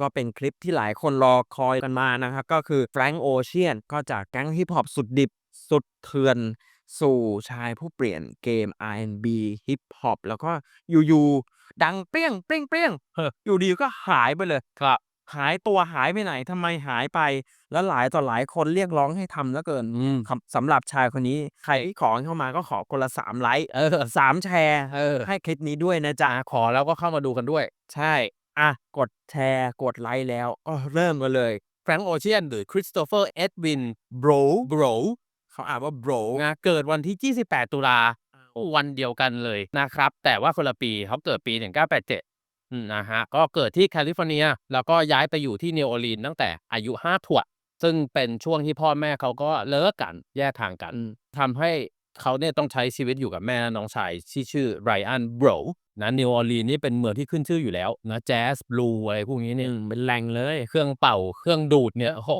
ก็เป็นคลิปที่หลายคนรอคอยกันมานะครับ ก็คือ Frank Ocean ก็จากแก๊งฮิปฮอปสุดดิบสุดเถื่อน สู่ชายผู้เปลี่ยนเกม R&B ฮิปฮอปแล้วก็อยู่ๆดังเปรี้ยงเปรี้ยงเปรี้ยงเฮ้ออยู่ดีก็หายไปเลยครับหายตัวหายไปไหนทำไมหายไป แล้วหลายต่อหลายคนเรียกร้องให้ทำเหลือเกินอืมครับสำหรับชายคนนี้ ใครที่ขอเข้ามาก็ขอคนละสามไลค์เออสามแชร์เออให้คลิปนี้ด้วยนะจ๊ะอะขอแล้วก็เข้ามาดูกันด้วย ใช่ อะ กดแชร์กดไลค์แล้วก็เริ่มกันเลยแฟรง k ์โอเชียนหรือคริสโตเฟอร์เอ็ดวินโบรโบรเขาอ่านว่า bro นะเกิดวันที่ 28 ตุลาวันเดียวกันเลยนะครับ แต่ว่าคนละปีเขาเกิดปี 1987อืมนะฮะ ก็เกิดที่แคลิฟอร์เนีย แล้วก็ย้ายไปอยู่ที่นิวออร์ลีนส์ตั้งแต่อายุ 5 ขวบซึ่งเป็นช่วงที่พ่อแม่เขาก็เลิกกันแยกทางกันอืมทำให้ เขาเนี่ยต้องใช้ชีวิตอยู่กับแม่และน้องชายที่ชื่อไรอันโบรนะนิวออร์ลีนส์นี่เป็นเมืองที่ขึ้นชื่ออยู่แล้วนะแจ๊สบลูอะไรพวกนี้อืเนี่ยมเป็นแหล่งเลยเครื่องเป่าเครื่องดูดเนี่ยโอ้โห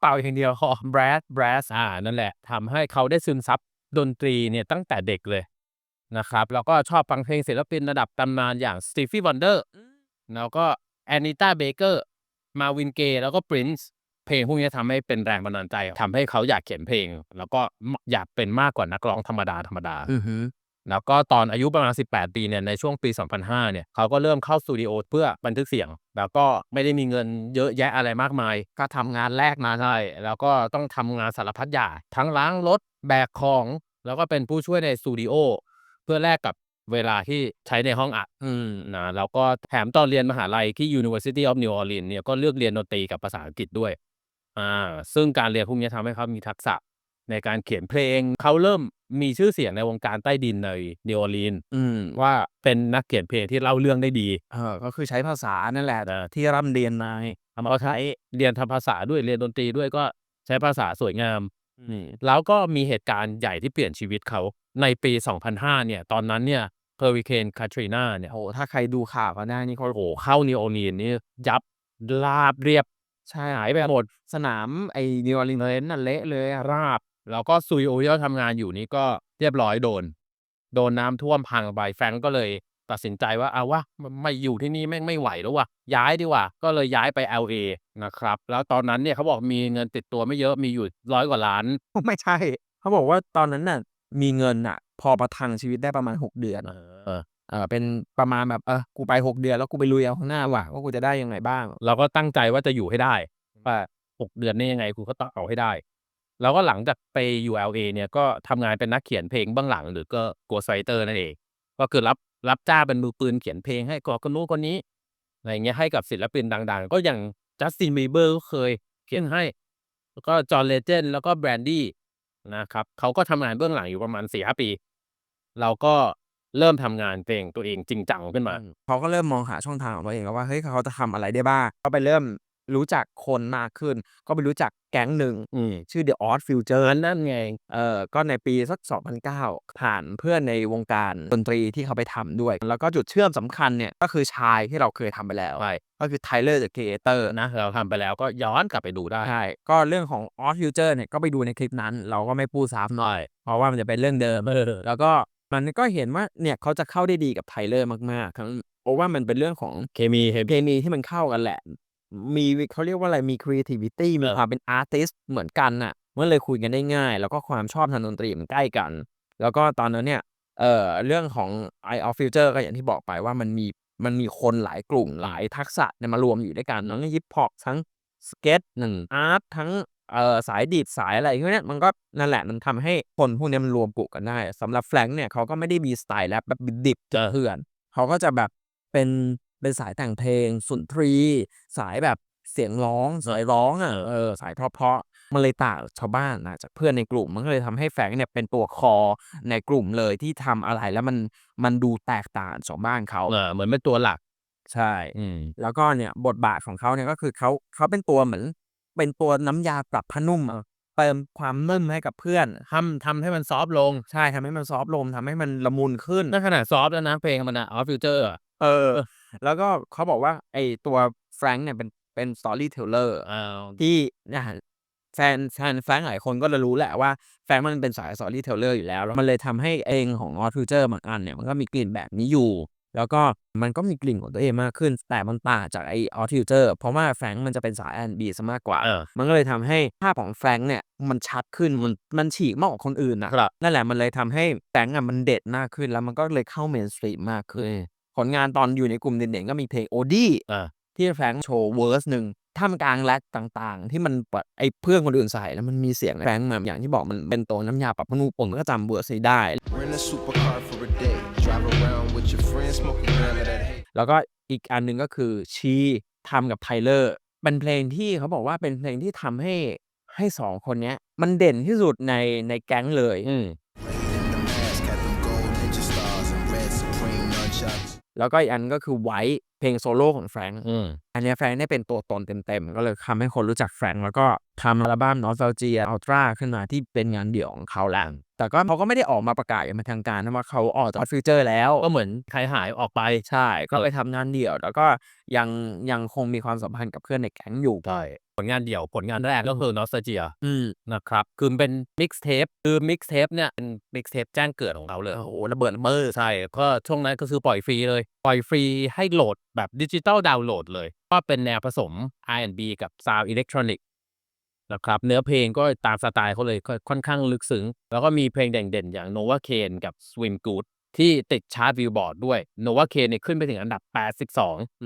เป่าอย่างเดียวพอ brass brass อ่านั่นแหละทำให้เขาได้ซึมซับดนตรีเนี่ยตั้งแต่เด็กเลยนะครับแล้วก็ชอบฟังเพลงศิลปินระดับตำนานอย่าง Stevie Wonder แล้วก็ Anita Baker มาวินเกแล้วก็ Prince เพลงพวกนี้ทำให้เป็นแรงบันดาลใจทำให้เขาอยากเขียนเพลง แล้วก็อยากเป็นมากกว่านักร้องธรรมดาธรรมดาอือหือแล้วก็ตอนอายุประมาณ 18 ปีเนี่ยในช่วงปี 2005 เนี่ยเขาก็เริ่มเข้าสตูดิโอเพื่อบันทึกเสียง แล้วก็ไม่ได้มีเงินเยอะแยะอะไรมากมาย ก็ทำงานแรกมาใช่แล้วก็ต้องทำงานสารพัดอย่างทั้งล้างรถแบกของ แล้วก็เป็นผู้ช่วยในสตูดิโอเพื่อแลกกับเวลาที่ใช้ในห้องอัดอืมนะแล้วก็แถมตอนเรียนมหาลัยที่ University of New Orleans เนี่ยก็เลือกเรียนดนตรีกับภาษาอังกฤษด้วย อ่าซึ่งการเรียนพวกนี้ทำให้เขามีทักษะในการเขียนเพลง เขาเริ่มมีชื่อเสียงในวงการใต้ดินในนิวออร์ลีนส์อืมว่าเป็นนักเขียนเพลงที่เล่าเรื่องได้ดีเออก็คือใช้ภาษานั่นแหละเออที่ร่ำเรียนมาเขาใช้เรียนทำภาษาด้วยเรียนดนตรีด้วยก็ใช้ภาษาสวยงามนี่แล้วก็มีเหตุการณ์ใหญ่ที่เปลี่ยนชีวิตเขาในปี 2005 เนี่ย ตอนนั้นเนี่ยเฮอริเคนคาทรีนาเนี่ยโอ้โหถ้าใครดูข่าวก็ได้นี่เขาโอ้โหเข้านิวออร์ลีนส์นี่ยับลาบเรียบ ใช่ หายไปหมด สนามไอ้นิวออร์ลีนส์น่ะเละเลยอะราบ แล้วก็ซุยโอที่เขาทำงานอยู่นี่ก็เรียบร้อยโดน โดนน้ำท่วมพังไปแฟรงก์ก็เลยตัดสินใจว่าเอาวะไม่อยู่ที่นี่แม่งไม่ไหวแล้วว่ะย้ายดีกว่า ก็เลยย้ายไป LA นะครับ แล้วตอนนั้นเนี่ยเขาบอกมีเงินติดตัวไม่เยอะมีอยู่ร้อยกว่าล้าน ไม่ใช่ เขาบอกว่าตอนนั้นน่ะมีเงินน่ะ พอประทังชีวิตได้ประมาณ 6 เดือน เออ เออเป็นประมาณแบบเออกูไป6เดือนแล้วกูไปลุยเอาข้างหน้าว่ะว่ากูจะได้ยังไงบ้าง เราก็ตั้งใจว่าจะอยู่ให้ได้ ว่าหกเดือนนี่ยังไงกูก็ต้องเอาให้ได้ แล้วก็หลังจากไป ULA เนี่ยก็ทำงานเป็นนักเขียนเพลงเบื้องหลัง หรือก็ Ghostwriter นั่นเอง ก็คือรับรับจ้างเป็นมือปืนเขียนเพลงให้กอคนนู้นคนนี้อะไรเงี้ยให้กับศิลปินดัง ๆ ก็อย่างจัสตินบีเบอร์ก็เคยเขียนให้ แล้วก็จอห์นเลเจนแล้วก็แบรนดี้นะครับเขาก็ทำงานเบื้องหลังอยู่ประมาณ4ีหปี เราก็ เริ่มทำงานเพลงตัวเองจริงจังขึ้นมา เขาก็เริ่มมองหาช่องทางของตัวเองแล้วว่าเฮ้ยเขาจะทำอะไรได้บ้างก็ไปเริ่มรู้จักคนมากขึ้น ก็ไปรู้จักแก๊งหนึ่งอืมชื่อ The Odd Future นั่นไง เออก็ในปีสัก 2009 ผ่านเพื่อนในวงการดนตรีที่เขาไปทำด้วย แล้วก็จุดเชื่อมสำคัญเนี่ย ก็คือชายที่เราเคยทำไปแล้วใช่ก็คือ Tyler the Creator นะนะ เราทำไปแล้วก็ย้อนกลับไปดูได้ ใช่ ก็เรื่องของ Odd Future เนี่ย ก็ไปดูในคลิปนั้น เราก็ไม่พูดซ้ำหน่อย เพราะว่ามันจะเป็นเรื่องเดิมเออแล้วก็ มันก็เห็นว่าเนี่ยเขาจะเข้าได้ดีกับไทเลอร์มากๆทั้งเพราะว่ามันเป็นเรื่องของเคมีเคเคมีที่มันเข้ากันแหละ มีเขาเรียกว่าอะไรมี creativity มีเออความเป็น artist เหมือนกันน่ะมันเลยคุยกันได้ง่าย แล้วก็ความชอบทางดนตรีมันใกล้กัน แล้วก็ตอนนั้นเนี่ยเอ่อเรื่องของ Eye of Future ก็อย่างที่บอกไปว่ามันมีมันมีคนหลายกลุ่มหลายทักษะเนี่ยมารวมอยู่ด้วยกันทั้งฮิปฮอปทั้งสเก็ตอืมอาร์ตทั้ง เอ่อสายดีดสายอะไรพวกเนี้ยมันก็นั่นแหละมันทำให้คนพวกเนี้ยมันรวมกลุ่มกันได้สำหรับแฟรงค์เนี่ยเขาก็ไม่ได้มีสไตล์แรปแบบดิบๆเจอเถื่อนเขาก็จะแบบเป็นเป็นสายแต่งเพลงสุนทรี สายแบบเสียงร้องสายร้องอะเออสายเพราะๆมันเลยต่างชาวบ้านนะจากเพื่อนในกลุ่มมันก็เลยทำให้แฟรงค์เนี่ยเป็นตัวคอในกลุ่มเลยที่ทำอะไรแล้วมันมันดูแตกต่างจากชาวบ้านเขาเออเหมือนเป็นตัวหลักใช่อืมแล้วก็เนี่ยบทบาทของเขาเนี่ยก็คือเขาเขาเป็นตัวเหมือน เป็นตัวน้ำยาปรับผ้านุ่มอะเติมความนุ่มให้กับเพื่อนทำทำให้มันซอฟต์ลง ใช่ทำให้มันซอฟต์ลงทำให้มันละมุนขึ้นนั่นขนาดซอฟต์แล้วนะเพลงมันอะออฟฟิวเจอร์เออ แล้วก็เขาบอกว่าไอตัวแฟรงค์เนี่ยเป็นเป็นสตอรี่เทเลอร์อ่าที่เนี่ยแฟนแฟนแฟรงค์หลายคนก็จะรู้แหละว่าแฟรงค์มันเป็นสายสตอรี่เทเลอร์อยู่แล้วแล้วมันเลยทำให้เองของออ f ฟิวเจอร์บางอันเนี่ยมันก็มีกลิ่นแบบนี้อยู่ แล้วก็มันก็มีกลิ่นของตัวเองมากขึ้น แต่มันต่างจากไอ้ Odd Future เพราะว่าแฟรงค์มันจะเป็นสาย R&B ซะมากกว่าเออมันก็เลยทำให้ภาพของแฟรงค์เนี่ยมันชัดขึ้นมันมันฉีกมากกว่าคนอื่นนะครับนั่นแหละมันเลยทำให้แฟรงค์อะมันเด่นมากขึ้น แล้วมันก็เลยเข้า Mainstream มากขึ้น ผลงานตอนอยู่ในกลุ่มเด่นๆก็มีเพลง Odie อาที่แฟรงค์โชว์เวอร์สหนึ่ง ท่ามกลางแร็กต่างๆ ที่มันแบบไอ้เพื่อนคนอื่นใส่แล้วมันมีเสียงแฟรงค์มาอย่างที่บอกมันเป็นตัวน้ำยาปรับผ้านุ่มผมก็จำเวอร์สนี้ได้ Rent a supercar for a day. Drive around with your friends, smoke a gram of that hate. แล้วก็อีกอันหนึ่งก็คือชีทำกับไทเลอร์เป็นเพลงที่เขาบอกว่าเป็นเพลงที่ทำให้ให้สองคนเนี้ย มันเด่นที่สุดในในแก๊งเลย แล้วก็อีกอันก็คือไว้เพลงโซโล่ของแฟรงค์อืมอันเนี้ยแฟรงค์ได้เป็นตัวตนเต็มๆ ก็เลยทำให้คนรู้จักแฟรงค์แล้วก็ทำอัลบั้ม Nostalgia Ultra ขึ้นมาที่เป็นงานเดี่ยวของเขาแล้วแต่ก็เขาก็ไม่ได้ออกมาประกาศอย่างเป็นทางการนะว่าเขาออกจากฟิวเจอร์แล้ว ก็เหมือนใครหายออกไปใช่ ก็ไปทำงานเดี่ยว แล้วก็ยังยังคงมีความสัมพันธ์กับเพื่อนในแก๊งอยู่ใช่ ผลงานเดี่ยวผลงานแรกก็คือ Nostalgia อืมนะครับ คือเป็น Mixtape คือ Mixtape เนี่ยเป็น Mixtape แจ้งเกิดของเขาเลย โอ้โหระเบิดระเบ้อใช่ก็ช่วงนั้นก็คือปล่อยฟรีเลย ปล่อยฟรีให้โหลดแบบดิจิตอลดาวน์โหลดเลย ก็เป็นแนวผสม R&B กับ Sound Electronic นะครับ เนื้อเพลงก็ตามสไตล์เขาเลยก็ค่อนข้างลึกซึ้ง แล้วก็มีเพลงเด่นๆ อย่าง Nova Kane กับ Swim Good ที่ติดชาร์ตวิวบอร์ดด้วย Nova Kane เนี่ยขึ้นไปถึงอันดับ 82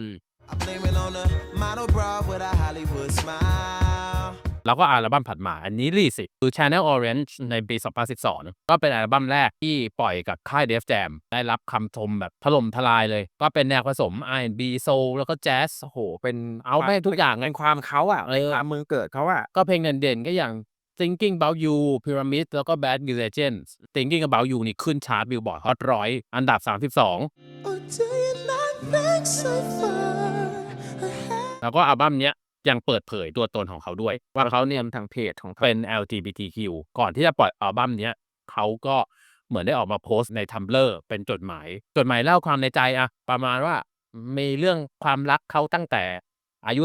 อืม I blame it on a model bra with a Hollywood smile. แล้วก็อัลบั้มถัดมา อันนี้รีสิคือ Channel Orange ในปี 2012 ก็เป็นอัลบั้มแรกที่ปล่อยกับค่าย Def Jam ได้รับคำชมแบบถล่มทลายเลย ก็เป็นแนวผสม R&B Soul แล้วก็แจ๊สโอ้โหเป็นเอาไปทุกอย่างเป็นความเขาอะเออเมืองเกิดเขาอะก็เพลงเด่นๆ ก็อย่าง Thinking About You Pyramid แล้วก็ Bad Legends Thinking About You นี่ขึ้นชาร์ตบิลบอร์ดฮอตร้อยอันดับ 32 แล้วก็อัลบั้มเนี้ยยังเปิดเผยตัวตนของเขาด้วย ว่าเขาเนี่ยทางเพจของเขาเป็น LGBTQ ก่อนที่จะปล่อยอัลบั้มเนี้ยเขาก็เหมือนได้ออกมาโพสต์ใน Tumblr เป็นจดหมาย จดหมายเล่าความในใจอะประมาณว่ามีเรื่องความรักเขาตั้งแต่อายุ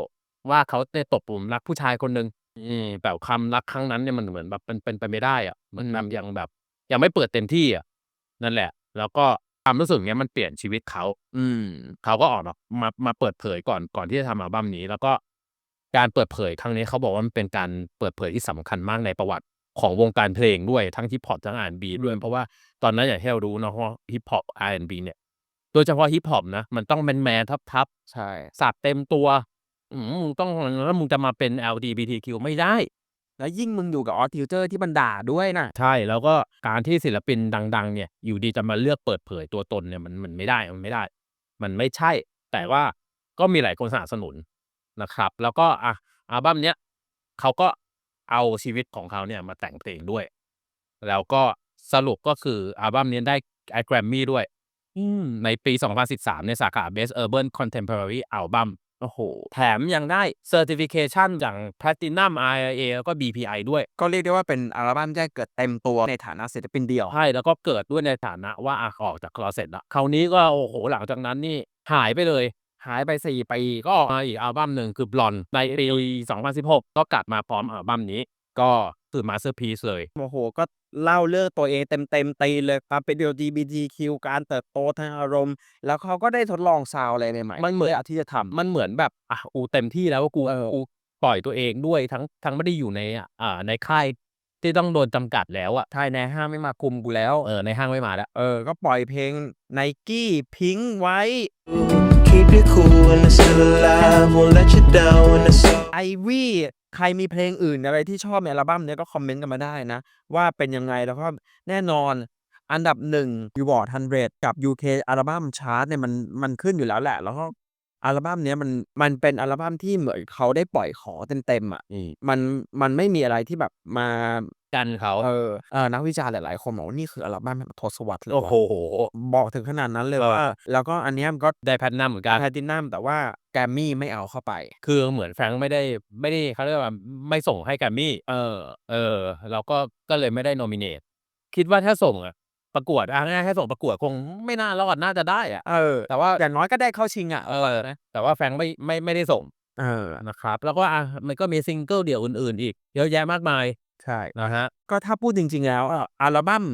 19 ว่าเขาได้ตกหลุมรักผู้ชายคนหนึ่งอืมแต่ความรักครั้งนั้นเนี่ยมันเหมือนแบบเป็นเป็นไปไม่ได้อะเหมันแบบยังแบบยังไม่เปิดเต็มที่อะนั่นแหละ แล้วก็ ความรู้สึกเนี้ยมันเปลี่ยนชีวิตเขา อืม เขาก็ออกมามามาเปิดเผยก่อนก่อนที่จะทำอัลบั้มนี้ แล้วก็การเปิดเผยครั้งนี้เขาบอกว่ามันเป็นการเปิดเผยที่สำคัญมากในประวัติของวงการเพลงด้วยทั้งฮิปฮอปทั้ง R&B ด้วยเพราะว่าตอนนั้นอย่างที่เรารู้เนาะว่าฮิปฮอป R&B เนี่ย โดยเฉพาะฮิปฮอปนะ มันต้องแมนแมนทับทับใช่ ๆสับเต็มตัวอืมมึงต้องแล้วมึงจะมาเป็น LGBTQ ไม่ได้ แล้วยิ่งมึงอยู่กับออทิวเตอร์ที่มันด่าด้วยนะใช่แล้วก็การที่ศิลปินดัง ๆ เนี่ย อยู่ดีจะมาเลือกเปิดเผยตัวตนเนี่ยมันมันไม่ได้มันไม่ได้ มันไม่ใช่ แต่ว่าก็มีหลายคนสนับสนุนนะครับ แล้วก็อะอัลบั้มเนี้ยเขาก็เอาชีวิตของเขาเนี่ยมาแต่งเพลงด้วย แล้วก็สรุปก็คืออัลบั้มนี้ได้ไอแกรมมี่ด้วยอืมในปี 2013 ในสาขา Best Urban Contemporary Album โอ้โห แถมยังได้ Certification อย่าง Platinum RIA แล้วก็ BPI ด้วย ก็เรียกได้ว่าเป็นอัลบั้มแจ้งเกิดเต็มตัวในฐานะศิลปินเดี่ยว ใช่ แล้วก็เกิดด้วยในฐานะว่าอะออกจากคลอเซ็ตแล้วคราวนี้ก็โอ้โหหลังจากนั้นนี่หายไปเลยหายไป 4 ปี ก็ออกมาอีกอัลบั้มหนึ่งคือบลอนในปี 2016 ก็กลับมาพร้อมอัลบั้มนี้ ก็คือมาสเตอร์พีซเลย โอ้โห ก็เล่าเรื่องตัวเองเต็มๆตีเลยความเป็น LGBTQ การเติบโตทางอารมณ์ แล้วเขาก็ได้ทดลองซาวด์อะไรใหม่ๆมันเหมือนลยะที่จะทำมันเหมือนแบบอะกูเต็มที่แล้วว่ากูเออกูปล่อยตัวเองด้วยทั้งทั้งไม่ได้อยู่ในอ่าในค่ายที่ต้องโดนจำกัดแล้วอะใช่ในห้างไม่มาคุมกูแล้ว เออ ในห้างไม่มาแล้ว เออ ก็ปล่อยเพลงไนกี้พิงไว้ Keep you cool when it's still alive. Won't let you down when it's all. ไอวี่ใครมีเพลงอื่นอะไรที่ชอบในอัลบั้มเนี้ยก็คอมเมนต์กันมาได้นะ ว่าเป็นยังไงแล้วก็แน่นอนอันดับหนึ่ง Billboard 100 กับ UK อัลบั้มชาร์ตเนี่ยมันมันขึ้นอยู่แล้วแหละ แล้วก็ อัลบั้มเนี้ยมัน มันเป็นอัลบั้มที่เหมือนเขาได้ปล่อยขอเต็มๆอะมัน มันไม่มีอะไรที่แบบมากันเขาเออเออนักวิจารณ์หลายๆคนบอกว่านี่คืออัลบั้มแบบทศวรรษเลยโอ้ว่ะโหบอกถึงขนาดนั้นเลยเออ ว่า แล้วก็อันเนี้ยมันก็ได้แพลตนัมเหมือนกัน แพลตินัมแต่ว่าแกรมมี่ไม่เอาเข้าไป คือเหมือนแฟรงค์ไม่ได้ไม่ได้เขาเรียกว่าไม่ส่งให้แกรมมี่ เออ เออ เราก็ก็เลยไม่ได้โนมิเนต คิดว่าถ้าส่งอะ ประกวดอะง่ายๆแค่ส่งประกวดคงไม่น่ารอดน่าจะได้อะเออ แต่ว่าอย่างน้อยก็ได้เข้าชิงอะเออนะแต่ว่าแฟรงค์ไม่ไม่ไม่ได้ส่งเออนะครับ แล้วก็อะมันก็มีซิงเกิลเดี่ยวอื่นๆ อีก เยอะแยะมากมายใช่นะฮะก็ถ้าพูดจริง ๆ แล้วอะอัลบั้ม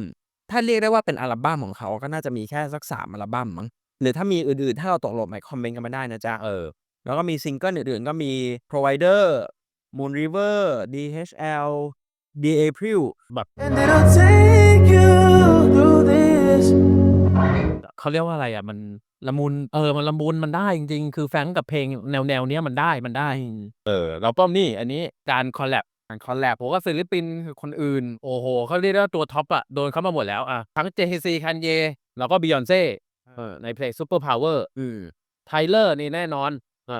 ถ้าเรียกได้ว่าเป็นอัลบั้มของเขาก็น่าจะมีแค่สักสามอัลบั้มมั้งหรือถ้ามีอื่นๆ ถ้าเราตกหล่นไหนคอมเมนต์กันมาได้นะจ๊ะเออแล้วก็มีซิงเกิลอื่นๆ ก็มี Provider Moon River DHL D April แบบ เขาเรียกว่าอะไรอะ มันละมุนเออมันละมุนมันได้จริงๆ คือแฟงกับเพลงแนวแนวๆเนี้ยมันได้มันได้ เออแล้วป้อมนี่อันนี้การคอลแลบการคอลแลบผมว่าศิลปินคนอื่น โอ้โหเขาเรียกว่าตัวท็อปอะ โดนเข้ามาหมดแล้วอะ ทั้ง JC Kanye แล้วก็ Beyonce เออในเพลง Super Power อืมไทเลอร์นี่แน่นอน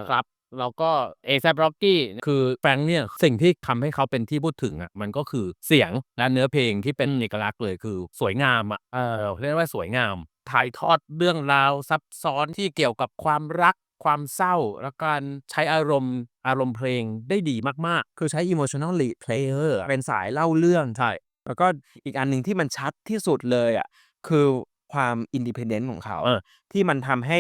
ครับ แล้วก็ A$AP Rocky คือแฟรงค์เนี่ยสิ่งที่ทำให้เขาเป็นที่พูดถึงอะมันก็คือเสียงและเนื้อเพลงที่เป็นเอกลักษณ์เลยคือสวยงามอะเออเรียกว่าสวยงาม ถ่ายทอดเรื่องราวซับซ้อนที่เกี่ยวกับความรักความเศร้า และการใช้อารมณ์อารมณ์เพลงได้ดีมากคือใช้ emotional lead player อะเป็นสายเล่าเรื่องๆใช่แล้วก็อีกอันหนึ่งที่มันชัดที่สุดเลยอะคือความอินดิเพนเดนต์ของเขาเออที่มันทำให้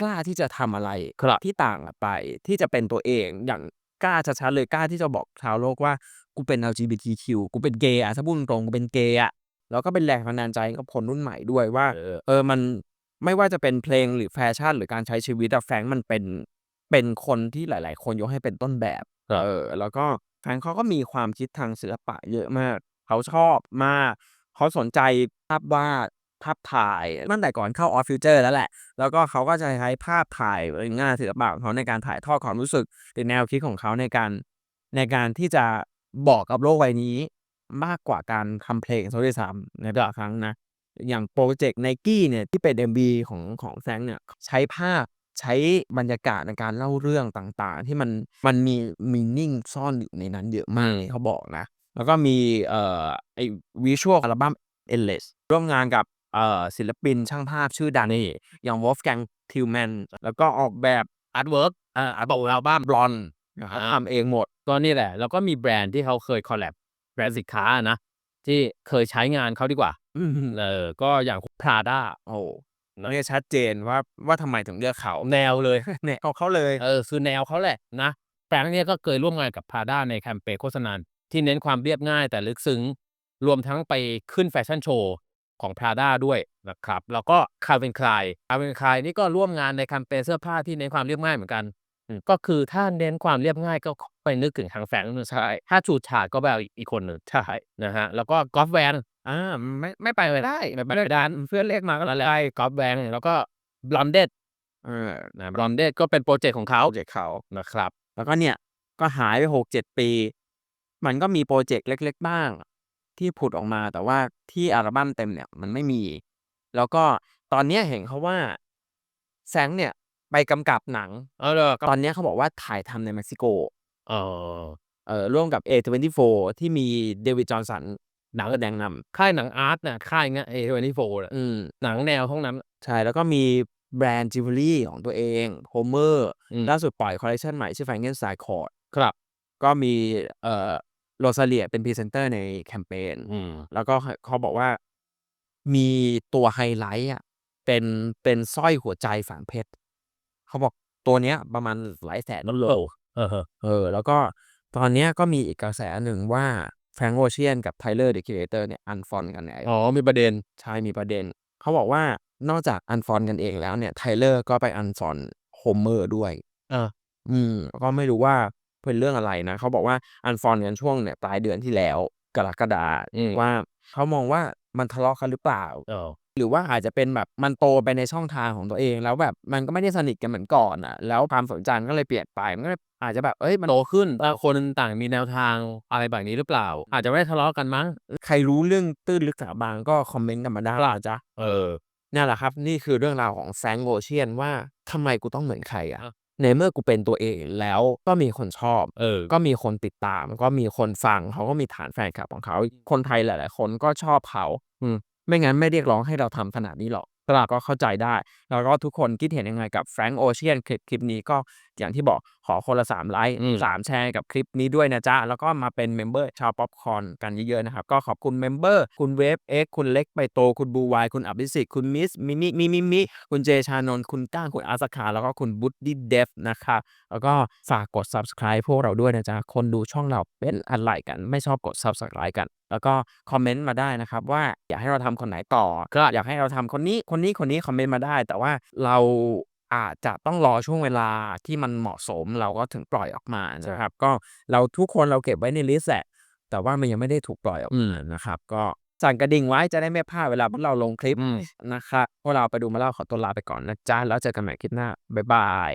กล้าที่จะทำอะไรครับที่ต่างออกไปที่จะเป็นตัวเองอย่างกล้าชัดๆเลยกล้าที่จะบอกชาวโลกว่ากูเป็น LGBTQ กูเป็นเกย์อะถ้าพูดตรงๆกูเป็นเกย์อะแล้วก็เป็นแรงบันดาลใจกับคนรุ่นใหม่ด้วยว่าเออเออมันไม่ว่าจะเป็นเพลงหรือแฟชั่น หรือการใช้ชีวิตอะแฟรงค์มันเป็นเป็นคนที่หลาย ๆ คนยกให้เป็นต้นแบบครับเออ แล้วก็แฟรงค์เขาก็มีความคิดทางศิลปะเยอะมาก เขาชอบมาก เขาสนใจภาพวาด ภาพถ่ายตั้งแต่ก่อนเข้าออฟฟิวเจอร์แล้วแหละ แล้วก็เขาก็จะใช้ภาพถ่ายงานศิลปะของเขาในการถ่ายทอดความรู้สึกหรือแนวคิดของเขาในการในการที่จะบอกกับโลกใบนี้ มากกว่าการทำเพลงโซะด้วยซ้ำในบางครั้งนะ อย่างโปรเจกต์ไนกี้เนี่ยที่เป็น MV ของของแฟรงเนี่ยใช้ภาพใช้บรรยากาศในการเล่าเรื่องต่างๆ ที่มันมันมีมีนิ่งซ่อนอยู่ในนั้นเยอะมากเขาบอกนะ แล้วก็มีเอ่อไอวิชวลอัลบั้ม Endless ร่วมงานกับ เอ่อศิลปินช่างภาพชื่อดังนี่อย่าง Wolfgang Tillman แล้วก็ออกแบบอาร์ตเวิร์กอ่าอาร์ตบอกอัลบั้มบลอนนะครับอ่าทำเองหมดก็นี่แหละ แล้วก็มีแบรนด์ที่เขาเคยคอลแลบแบรนด์สินค้านะ ที่เคยใช้งานเขาดีกว่าอืมเออก็อย่างพราด้าโอ้เนี่ยชัดเจนว่าว่าทำไมถึงเลือกเขาแนวเลยเนี่ยเขาเขาเลยเออคือแนวเขาแหละนะแฟรงค์เนี่ยก็เคยร่วมงานกับพราด้าในแคมเปญโฆษณาที่เน้นความเรียบง่ายแต่ลึกซึ้ง รวมทั้งไปขึ้นแฟชั่นโชว์ ของพราด้าด้วยนะครับ แล้วก็คาร์เวนคลายคาร์เวนคลายนี่ก็ร่วมงานในแคมเปญเสื้อผ้าที่เน้นความเรียบง่ายเหมือนกันอืมก็คือถ้าเน้นความเรียบง่ายก็ไปนึกถึงทางแฟรงค์ใช่ถ้าฉูดฉาดก็แบบอีกคนหนึ่งใช่นะฮะ แล้วก็กอล์ฟแวนอ่าไม่ไม่ไปไม่ได้ไม่ได้ดันเพื่อนเรียกมาก็แล้วไอ้กอล์ฟแวนแล้วก็บลอนเดดเออนะบลอนเดดก็เป็นโปรเจกต์ของเขาโปรเจกต์เขานะครับ แล้วก็เนี่ยก็หายไปหกเจ็ดปี มันก็มีโปรเจกต์เล็ก ๆ บ้าง ที่ผุดออกมา แต่ว่าที่อัลบั้มเต็มเนี่ยมันไม่มี แล้วก็ตอนเนี้ยเห็นเขาว่าแซงเนี่ยไปกำกับหนัง เออเลยตอนเนี้ยเขาบอกว่าถ่ายทำในเม็กซิโก เออเอ่อร่วมกับ A24 ที่มีเดวิดจอห์นสันหนังแสดงนค่ายหนังอาร์ตน่ะค่ายเงี้ยเอทเวนตี้โฟร์ำอืม หนังแนวห้องนั้น ใช่ แล้วก็มีแบรนด์จิวเวลรี่ของตัวเองโฮเมอร์อืมล่าสุดปล่อยคอลเลคชันใหม่ชื่อ f r a n k e n s t e i n Court ครับ ก็มีเอ่อ โรซาเลียเป็นพรีเซนเตอร์ในแคมเปญอืมแล้วก็เขาเขาบอกว่ามีตัวไฮไลท์อะเป็นเป็นสร้อยหัวใจฝังเพชรเขาบอกตัวเนี้ยประมาณหลายแสนนั่นเลยเออเออแล้วก็ตอนเนี้ยก็มีอีกกระแสหนึ่งว่าแฟรงโอเชียนกับไทเลอร์เดอะคิเ a เตอร์เนี่ยอันฟอนกันเนี่ยอ๋อ มีประเด็น ใช่ มีประเด็น เขาบอกว่านอกจากอันฟอนกันเองแล้วเนี่ยไทเลอร์ก็ไปอันฟอนโฮเมอร์ด้วย เออ อืม ก็ไม่รู้ว่า เป็นเรื่องอะไรนะเขาบอกว่าอันฟอนกันช่วงเนี่ยปลายเดือนที่แล้วกรกฎาอืมว่าเขามองว่ามันทะเลาะกันหรือเปล่าเออหรือว่าอาจจะเป็นแบบมันโตไปในช่องทางของตัวเอง แล้วแบบมันก็ไม่ได้สนิทกันเหมือนก่อนอะ แล้วความสนใจมันก็เลยเปลี่ยนไปมันก็เลยอาจจะแบบเอ้ยมันโตขึ้นต่างคนต่างมีแนวทางอะไรแบบนี้หรือเปล่า อาจจะไม่ได้ทะเลาะกันมั้งใครรู้เรื่องตื้นลึกสาบางก็คอมเมนต์กันมาได้นะจ๊ะเออนั่นแหละครับ นี่คือเรื่องราวของแซงโอเชียนว่าทำไมกูต้องเหมือนใครอะอะ ในเมื่อกูเป็นตัวเองแล้วก็มีคนชอบเออ ก็มีคนติดตาม ก็มีคนฟังเขาก็มีฐานแฟนคลับของเขา คนไทยหลาย ๆ คนก็ชอบเขา อืมไม่งั้นไม่เรียกร้องให้เราทำขนาดนี้หรอก ตลาดก็เข้าใจได้ แล้วก็ทุกคนคิดเห็นยังไงกับแฟรง k ์โอเชียนคลิปคลิปนี้ก็อย่างที่บอกขอคนละ 3 ไลค์อืมสามแชร์กับคลิปนี้ด้วยนะจ๊ะ แล้วก็มาเป็นเมมเบอร์ชาวป๊อปคอร์นกันเยอะๆนะครับ ก็ขอบคุณเมมเบอร์คุณเวฟเอ็กคุณเล็กไปโต คุณบูวายคุณอภิสิทธิ์คุณมิสมินิมิมิมิคุณเจชานนท์คุณก้างคุณอาสคาแล้วก็คุณบุตดี้เดฟนะคะแล้วก็ฝากกด subscribe พวกเราด้วยนะจ๊ะคนดูช่องเราเป็นอะไรกันไม่ชอบกด subscribe กัน แล้วก็คอมเมนต์มาได้นะครับว่าอยากให้เราทำคนไหนต่อครับอยากให้เราทำคนนี้คนนี้คนนี้คอมเมนต์มาได้ แต่ว่าเราอาจจะต้องรอช่วงเวลาที่มันเหมาะสมเราก็ถึงปล่อยออกมานะครับ ก็เราทุกคนเราเก็บไว้ในลิสต์แหละแต่ว่ามันยังไม่ได้ถูกปล่อยออกมานะครับ ก็สั่นกระดิ่งไว้จะได้ไม่พลาดเวลาพวกเราลงคลิปอืมนะครับพวกเราไปดูมาเล่าขอตัวลาไปก่อนนะจ๊ะแล้วเจอกันใหม่คลิปหน้าบ๊ายบาย